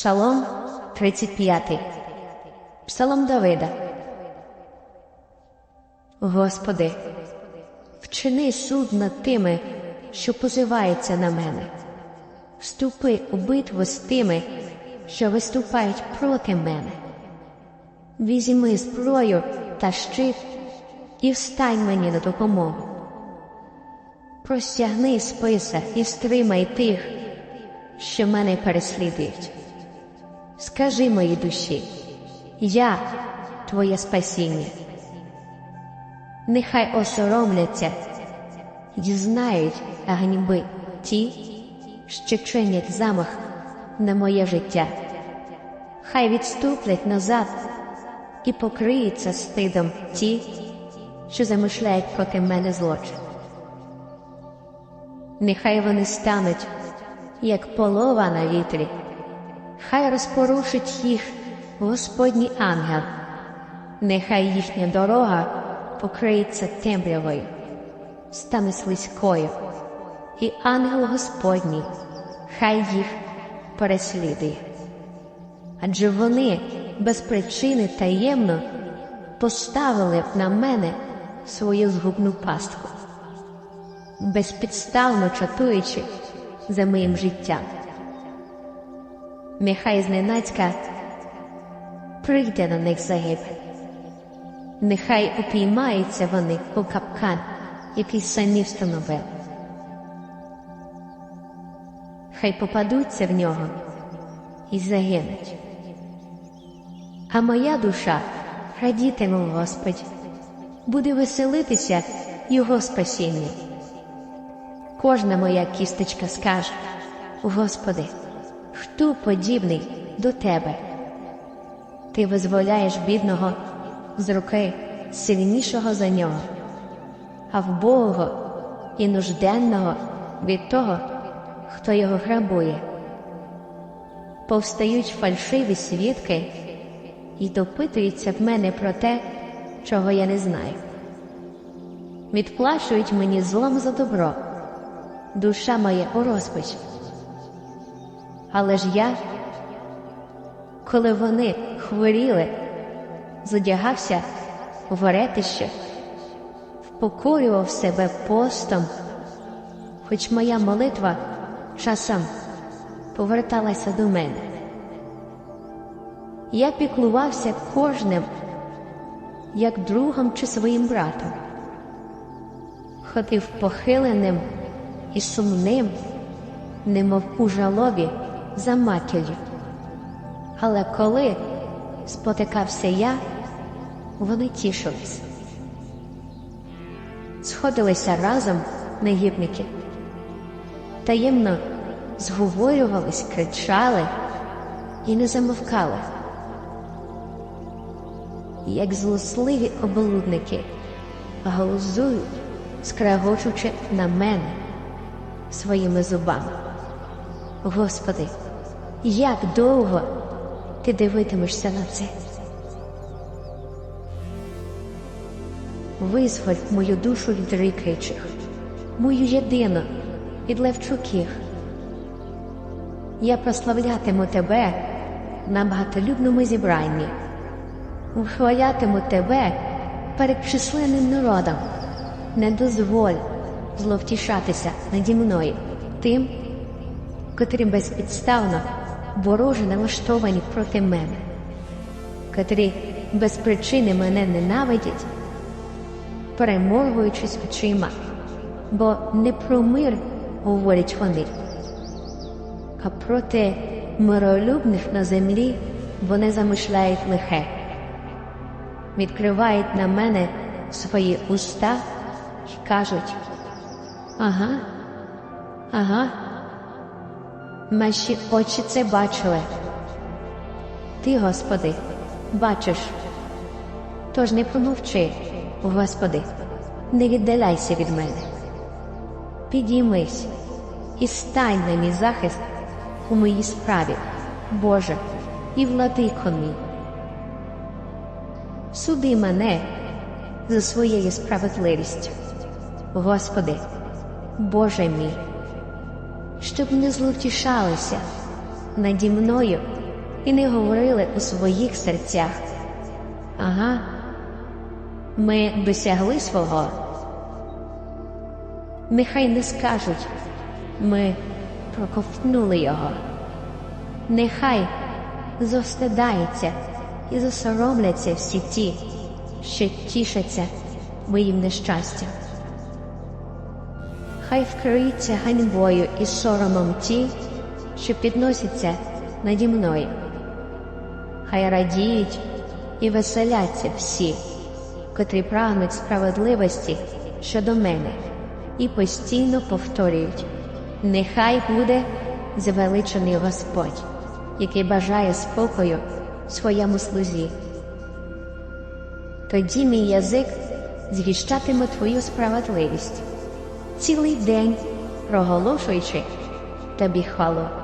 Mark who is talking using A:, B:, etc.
A: Псалом 35. Псалом Давида. Господи, вчини суд над тими, що позиваються на мене. Вступи у битву з тими, що виступають проти мене. Візьми зброю та щит і встань мені на допомогу. Простягни списа і стримай тих, що мене переслідують. Скажи моїй душі, я твоє спасіння. Нехай осоромляться і знають ганьби ті, що чинять замах на моє життя. Хай відступлять назад і покриються стидом ті, що замишляють проти мене злочин. Нехай вони стануть, як полова на вітрі, хай розпорушить їх Господній ангел, нехай їхня дорога покриється темрявою, стане слизькою, і ангел Господній хай їх переслідує. Адже вони без причини таємно поставили на мене свою згубну пастку, безпідставно чатуючи за моїм життям. Нехай зненацька прийде на них загибель. Нехай упіймаються вони у капкан, який самі встановили. Хай попадуться в нього і загинуть. А моя душа радітиме в Господі, буде веселитися Його спасіння. Кожна моя кісточка скаже, Господи, хто подібний до Тебе? Ти визволяєш бідного з руки сильнішого за нього, а вбогого і нужденного від того, хто його грабує. Повстають фальшиві свідки і допитуються в мене про те, чого я не знаю. Відплачують мені злом за добро, душа моя у розпачі. Але ж я, коли вони хворіли, задягався у веретище, впокорював себе постом, хоч моя молитва часом поверталася до мене. Я піклувався кожним, як другом чи своїм братом, ходив похиленим і сумним, немов у жалобі за матір'ю. Але коли спотикався я, вони тішились. Сходилися разом негідники, таємно зговорювались, кричали і не замовкали. Як злосливі облудники галузують, скрегочучи на мене своїми зубами. Господи, як довго ти дивитимешся на це? Визволь мою душу від рикаючих, мою єдину від левчуків. Я прославлятиму тебе на багатолюбному зібранні, вхвалятиму тебе перед численним народом. Не дозволь зловтішатися наді мною тим, котрі безпідставно вороже налаштовані проти мене, котрі без причини мене ненавидять, переморгуючись очима, бо не про мир говорять вони, а проти миролюбних на землі вони замишляють лихе, відкривають на мене свої уста і кажуть ага, ага. Наші очі це бачили. Ти, Господи, бачиш. Тож не промовчи, Господи, не віддаляйся від мене. Підіймись і стань на мій захист у моїй справі, Боже, і владико мій. Суди мене за своєю справедливістю, Господи, Боже мій щоб не зловтішалися наді мною і не говорили у своїх серцях. Ага, ми досягли свого. Нехай не скажуть, ми проковтнули його. Нехай зостидаються і засоромляться всі ті, що тішаться моїм нещастям. Хай вкриються ганьбою і соромом ті, що підносяться наді мною. Хай радіють і веселяться всі, котрі прагнуть справедливості щодо мене і постійно повторюють: Нехай буде звеличений Господь, який бажає спокою своєму слузі. Тоді мій язик звіщатиме твою справедливість, цілий день проголошуючи тобі хвалу.